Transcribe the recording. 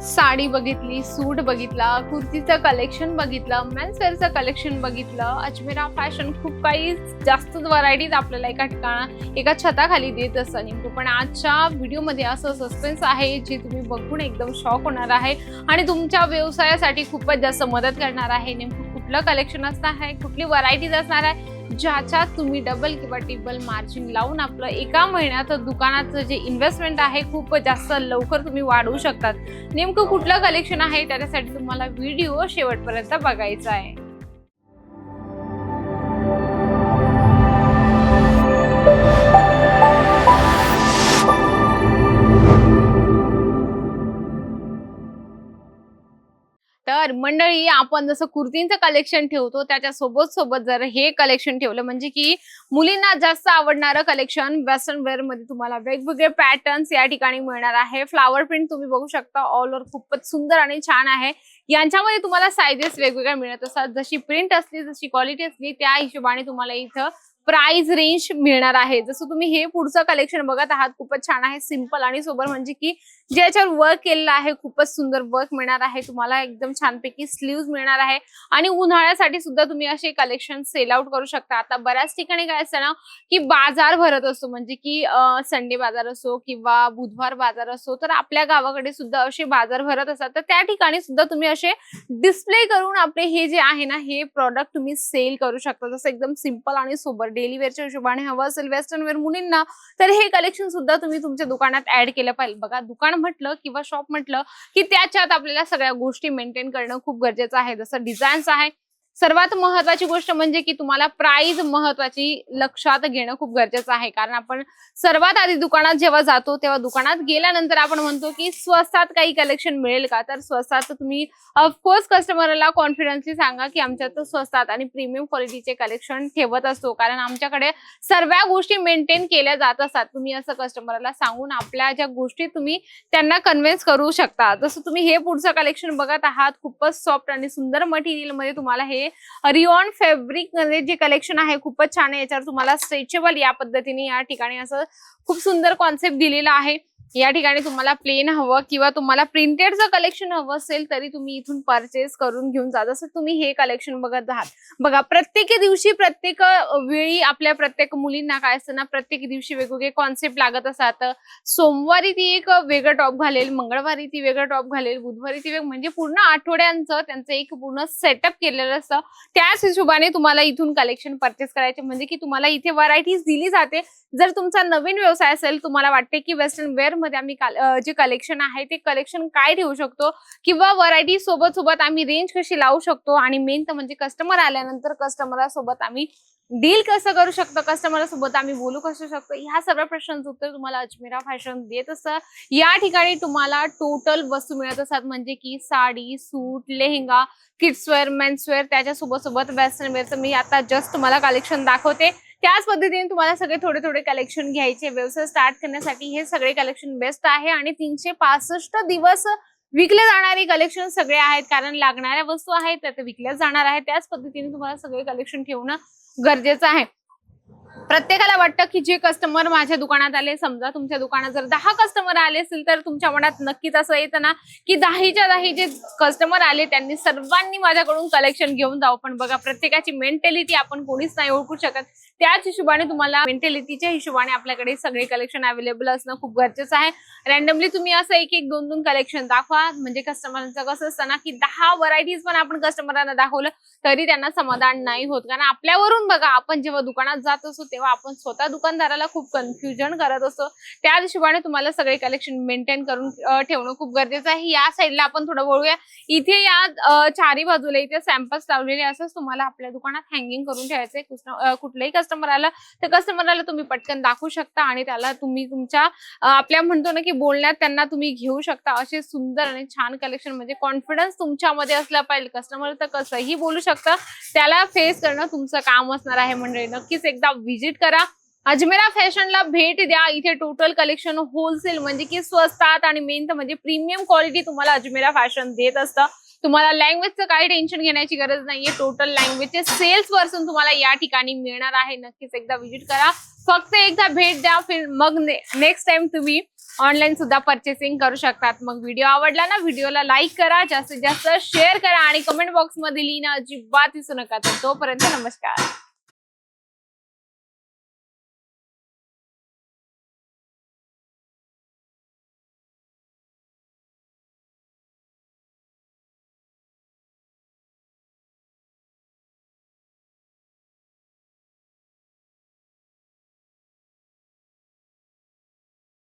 साडी बघितली सूट बघितला कुर्तीचं कलेक्शन बघितलं मेन्सवेअरचं कलेक्शन बघितलं. अजमेरा फॅशन खूप काही जास्तच व्हरायटीज आपल्याला एका ठिकाणा एका छताखाली देत असतं नेमकं पण आजच्या व्हिडिओमध्ये असं सस्पेन्स आहे जे तुम्ही बघून एकदम शॉक होणार आहे. आणि तुमच्या व्यवसायासाठी खूपच जास्त मदत करणार आहे. नेमकं कुठलं कलेक्शन असणार आहे कुठली व्हरायटीज असणार आहे ज्याच्यात तुम्ही डबल किंवा टिबल मार्जिन लावून आपलं एका महिन्यात दुकानाचं जे इन्व्हेस्टमेंट आहे खूप जास्त लवकर तुम्ही वाढवू शकतात. नेमकं कुठलं कलेक्शन आहे? त्याच्यासाठी तुम्हाला व्हिडिओ शेवटपर्यंत बघायचा आहे. तर मंडळी आपण जसं कुर्तींचं कलेक्शन ठेवतो त्याच्या सोबत सोबत जर हे कलेक्शन ठेवलं म्हणजे की मुलींना जास्त आवडणारं कलेक्शन वेस्टर्न वेअरमध्ये तुम्हाला वेगवेगळे पॅटर्न्स या ठिकाणी मिळणार आहे. फ्लावर प्रिंट तुम्ही बघू शकता ऑल ओव्हर खूपच सुंदर आणि छान आहे. यांच्यामध्ये तुम्हाला सायझेस वेगवेगळ्या मिळत असतात. जशी प्रिंट असली जशी क्वालिटी असली त्या हिशोबाने तुम्हाला इथं प्राइस रेंज मिळणार आहे. जसं तुम्ही हे पुढचं कलेक्शन बघत आहात खूपच छान आहे सिंपल आणि सोबर म्हणजे की जे याच्यावर वर्क केलेलं आहे खूपच सुंदर वर्क मिळणार आहे. तुम्हाला एकदम छानपैकी स्लीव्ह मिळणार आहे. आणि उन्हाळ्यासाठी सुद्धा तुम्ही असे कलेक्शन सेल आउट करू शकता. आता बऱ्याच ठिकाणी काय असतं ना की बाजार भरत असतो. म्हणजे की संडे बाजार असो किंवा बुधवार बाजार असो तर आपल्या गावाकडे सुद्धा असे बाजार भरत असतात. तर त्या ठिकाणी सुद्धा तुम्ही असे डिस्प्ले करून आपले हे जे आहे ना हे प्रॉडक्ट तुम्ही सेल करू शकता. जसं एकदम सिंपल आणि सोबर डेली वेअरच्या हिशोबाने हवं असेल वेस्टर्न वेअर मुलींना तर हे कलेक्शन सुद्धा तुम्ही तुमच्या दुकानात ऍड केलं पाहिजे. बघा दुकान म्हटलं किंवा शॉप म्हटलं की त्याच्यात आपल्याला सगळ्या गोष्टी मेंटेन करणं खूप गरजेचं आहे. जसं डिझाईन्स आहे सर्वात महत्वाची गोष्ट म्हणजे की तुम्हाला प्राइस महत्वाची लक्षात घेणं खूप गरजेचं आहे. कारण आपण सर्वात आधी दुकानात जेव्हा जातो तेव्हा दुकानात गेल्यानंतर आपण म्हणतो की स्वस्तात काही कलेक्शन मिळेल का? तर स्वस्तात तुम्ही ऑफकोर्स कस्टमरला कॉन्फिडन्सली सांगा की आमच्यात स्वस्तात आणि प्रीमियम क्वालिटीचे कलेक्शन ठेवत असतो. कारण आमच्याकडे सर्व गोष्टी मेंटेन केल्या जात असतात. तुम्ही असं कस्टमरला सांगून आपल्या ज्या गोष्टी तुम्ही त्यांना कन्व्हिन्स करू शकता. जसं तुम्ही हे पुढचं कलेक्शन बघत आहात खूपच सॉफ्ट आणि सुंदर मटेरियलमध्ये तुम्हाला हे रिओन फॅब्रिकमध्ये जे कलेक्शन आहे खूपच छान आहे. याच्यावर तुम्हाला स्ट्रेचेबल या पद्धतीने या ठिकाणी असं खूप सुंदर कॉन्सेप्ट दिलेला आहे. या ठिकाणी तुम्हाला प्लेन हवं किंवा तुम्हाला प्रिंटेडचं कलेक्शन हवं असेल तरी तुम्ही इथून परचेस करून घेऊन जा. जसं तुम्ही हे कलेक्शन बघत आहात. बघा प्रत्येक दिवशी प्रत्येक वेळी आपल्या प्रत्येक मुलींना काय असतं ना प्रत्येक दिवशी वेगवेगळे कॉन्सेप्ट लागत असतात. सोमवारी ती एक वेगळं टॉप घालेल मंगळवारी ती वेगळं टॉप घालेल बुधवारी ती वेग म्हणजे पूर्ण आठवड्यांचं त्यांचं एक पूर्ण सेटअप केलेलं असतं. त्याच हिशोबाने तुम्हाला इथून कलेक्शन परचेस करायचे. म्हणजे की तुम्हाला इथे व्हरायटीज दिली जाते. जर तुमचा नवीन व्यवसाय असेल तुम्हाला वाटते की वेस्टर्न वेअर मध्ये आम्ही जे कलेक्शन आहे ते कलेक्शन काय ठेवू शकतो? किंवा व्हरायटी सोबत सोबत आम्ही रेंज कशी लावू शकतो? आणि मेन तर म्हणजे कस्टमर आल्यानंतर कस्टमर सोबत आम्ही डील कसं करू शकतो? कस्टमरसोबत आम्ही बोलू कसं शकतो? ह्या सगळ्या प्रश्नांचं उत्तर तुम्हाला अजमेरा फॅशन देत असतं या ठिकाणी तुम्हाला टोटल वस्तू मिळत असतात. म्हणजे की sari suit lehenga kidswear menswear त्याच्या सोबत सोबत वेस्टर्न वेअरचं मी आता जस्ट तुम्हाला कलेक्शन दाखवते. त्याच पद्धतीने तुम्हाला सगळे थोडे थोडे कलेक्शन घ्यायचे व्यवसाय स्टार्ट करण्यासाठी हे सगळे कलेक्शन बेस्ट आहे आणि तीनशे पासष्ट दिवस विकले जाणारे कलेक्शन सगळे आहेत. कारण लागणाऱ्या वस्तू आहेत त्या विकल्या जाणार आहेत. त्याच पद्धतीने तुम्हाला सगळे कलेक्शन ठेवणं गरजेचं आहे. प्रत्येकाला वाटतं की जे कस्टमर माझ्या दुकानात आले समजा तुमच्या दुकानात जर दहा कस्टमर आले असतील तर तुमच्या मनात नक्कीच असं येतं ना की दहाच्या दहा जे कस्टमर आले त्यांनी सर्वांनी माझ्याकडून कलेक्शन घेऊन जाऊ पण बघा प्रत्येकाची मेंटॅलिटी आपण कोणीच नाही ओळखू शकत. त्याच हिशोबाने तुम्हाला मेंटॅलिटीच्या हिशोबाने आपल्याकडे सगळे कलेक्शन अवेलेबल असणं खूप गरजेचं आहे. रॅन्डमली तुम्ही असं एक एक दोन दोन कलेक्शन दाखवा. म्हणजे कस्टमरांचं कसं असतं ना की दहा व्हरायटीज पण आपण कस्टमरांना दाखवलं तरी त्यांना समाधान नाही होत. कारण आपल्यावरून बघा आपण जेव्हा दुकानात जात असतो तेव्हा आपण स्वतः दुकानदाराला खूप कन्फ्युजन करत असतो. त्या हिशोबाने तुम्हाला सगळे कलेक्शन मेंटेन करून ठेवणं खूप गरजेचं आहे. या साईडला आपण थोडं बोलूया इथे या चारी बाजूला इथे सॅम्पल्स लावलेले असंच तुम्हाला आपल्या दुकानात हँगिंग करून ठेवायचे कुठलंही कस्टमर तर कस्टमरला तुम्ही पटकन दाखवू शकता आणि त्याला तुम्ही तुमच्या आपल्या म्हणतो ना की बोलण्यात त्यांना तुम्ही घेऊ शकता. असे सुंदर आणि छान कलेक्शन म्हणजे कॉन्फिडन्स तुमच्यामध्ये असला पाहिजे. कस्टमर तर कसंही बोलू शकतं त्याला फेस करणं तुमचं काम असणार आहे म्हणजे नक्कीच एकदा व्हिजिट करा. अजमेरा फॅशनला भेट द्या. इथे टोटल कलेक्शन होलसेल म्हणजे की स्वस्तात आणि मेन तर म्हणजे प्रीमियम क्वालिटी तुम्हाला अजमेरा फॅशन देत असतं. तुम्हाला लँग्वेजचं काही टेन्शन घेण्याची गरज नाहीये. टोटल लँग्वेजचे सेल्स पर्सन तुम्हाला या ठिकाणी मिळणार आहे. नक्कीच एकदा व्हिजिट करा. फक्त एकदा भेट द्या. फिर मग नेक्स्ट टाइम तुम्ही ऑनलाईन सुद्धा परचेसिंग करू शकतात. मग व्हिडिओ आवडला ना व्हिडिओला लाईक करा. जास्तीत जास्त शेअर करा. आणि कमेंट बॉक्समध्ये लिहिणं अजिबात विसरू नका. तर तोपर्यंत नमस्कार.